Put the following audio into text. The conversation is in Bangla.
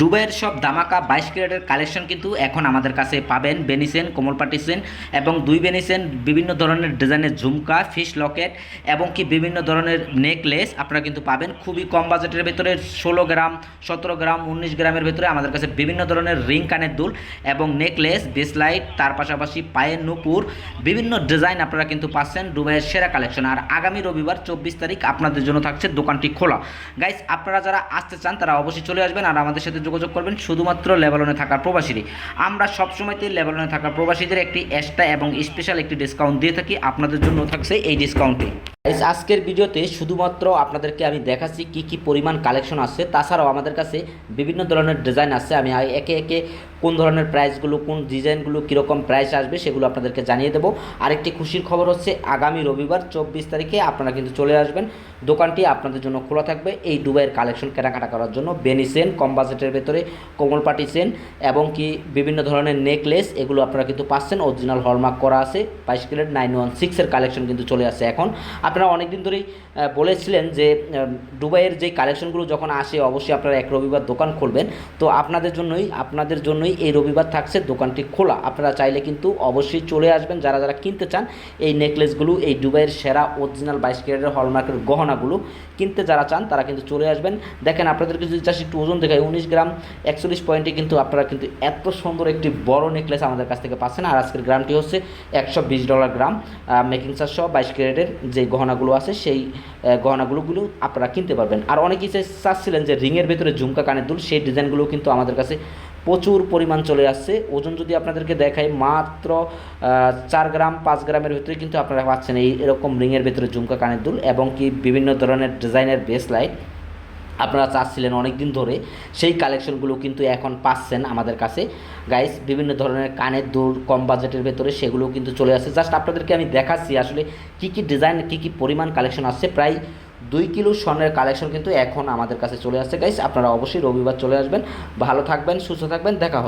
দুবাইয়ের সব দামাকা বাইশ ক্যারেটের কালেকশন কিন্তু এখন আমাদের কাছে পাবেন বেনিসেন কোমল পাটিসেন এবং দুই বেনিসেন বিভিন্ন ধরনের ডিজাইনের ঝুমকা, ফিশ লকেট এবং কি বিভিন্ন ধরনের নেকলেস আপনারা কিন্তু পাবেন। খুবই কম বাজেটের ভেতরে ষোলো গ্রাম, সতেরো গ্রাম, উনিশ গ্রামের ভেতরে আমাদের কাছে বিভিন্ন ধরনের রিং কানের দুল এবং নেকলেস, বেসলাইট, তার পাশাপাশি পায়ের নুপুর, বিভিন্ন ডিজাইন আপনারা কিন্তু পাচ্ছেন দুবাইয়ের সেরা কালেকশন। আর আগামী রবিবার চব্বিশ তারিখ আপনাদের জন্য থাকছে দোকানটি খোলা। গাইস, আপনারা যারা আসতে চান তারা অবশ্যই চলে আসবেন আর আমাদের সাথে যোগাযোগ করবেন শুধুমাত্র লেবালনে থাকা প্রবাসীরই। আমরা সবসময়তেই লেবালনে থাকা প্রবাসীদের একটি এক্সট্রা এবং স্পেশাল একটি ডিসকাউন্ট দিয়ে থাকি। আপনাদের জন্য থাকছে এই ডিসকাউন্টটি আজকের ভিডিওতে শুধুমাত্র আপনাদেরকে আমি দেখাচ্ছি কি কি পরিমাণ কালেকশন আছে। তাছাড়াও আমাদের কাছে বিভিন্ন ধরনের ডিজাইন আছে। আমি একে একে কোন ধরনের প্রাইসগুলো কোন ডিজাইনগুলো কীরকম প্রাইস আসবে সেগুলো আপনাদেরকে জানিয়ে দেবো। আরেকটি খুশির খবর হচ্ছে, আগামী রবিবার চব্বিশ তারিখে আপনারা কিন্তু চলে আসবেন। দোকানটি আপনাদের জন্য খোলা থাকবে। এই দুবাইয়ের কালেকশন কেনাকাটা করার জন্য বেনিসেন কম বাজেটের ভেতরে কোমল পাটি সেন এবং কি বিভিন্ন ধরনের নেকলেস এগুলো আপনারা কিন্তু পাচ্ছেন। অরিজিনাল হলমার্ক করা আছে। বাইশ ক্যারেট নাইন ওয়ান সিক্সের কালেকশন কিন্তু চলে আসে এখন। আপনারা অনেকদিন ধরেই বলেছিলেন যে দুবাইয়ের যে কালেকশনগুলো যখন আসে, অবশ্যই আপনারা এক রবিবার দোকান খুলবেন। তো আপনাদের জন্যই আপনাদের জন্যই এই রবিবার থাকছে দোকানটি খোলা। আপনারা চাইলে কিন্তু অবশ্যই চলে আসবেন। যারা যারা কিনতে চান, এই নেকলেসগুলো, এই দুবাইয়ের সেরা অরিজিনাল বাইশ ক্যারেটের হলমার্কের গহনাগুলো কিনতে যারা চান, তারা কিন্তু চলে আসবেন। দেখেন, আপনাদেরকে যদি চাষ একটু ওজন দেখায় উনিশ গ্রাম, একচল্লিশ পয়েন্টে কিন্তু আপনারা কিন্তু এত সুন্দর একটি বড় নেকলেস আমাদের কাছ থেকে পাচ্ছেন। আর আজকের গ্রামটি হচ্ছে একশো বিশ ডলার গ্রাম। মেকিং চার্জ সহ বাইশ ক্যারেটের যে গহনাগুলো আছে, সেই গহনাগুলোগুলো আপনারা কিনতে পারবেন। আর অনেকেই চাচ্ছিলেন যে রিংয়ের ভেতরে ঝুমকা কানের দুল, সেই ডিজাইনগুলো কিন্তু আমাদের কাছে প্রচুর পরিমাণ চলে আসছে। ওজন যদি আপনাদেরকে দেখাই, মাত্র চার গ্রাম, পাঁচ গ্রামের ভিতরে কিন্তু আপনারা পাচ্ছেন এই এরকম রিংয়ের ভেতরে ঝুমকা কানের দুল এবং কি বিভিন্ন ধরনের ডিজাইনের বেস লাইট আপনারা চাচ্ছিলেন অনেক দিন ধরে। সেই কালেকশনগুলো কিন্তু এখন পাচ্ছেন আমাদের কাছে। গাইস বিভিন্ন ধরনের কানের দুল, কম বাজেটের ভেতরে সেগুলো কিন্তু চলে আসছে। জাস্ট আপনাদেরকে আমি দেখাচ্ছি আসলে কি কি ডিজাইন, কি কি পরিমাণ কালেকশন আসছে। প্রায় দুই কিলো স্বর্ণের কালেকশন কিন্তু এখন আমাদের কাছে চলে আসছে। গাইস আপনারা অবশ্যই রবিবার চলে আসবেন। ভালো থাকবেন, সুস্থ থাকবেন, দেখা হবে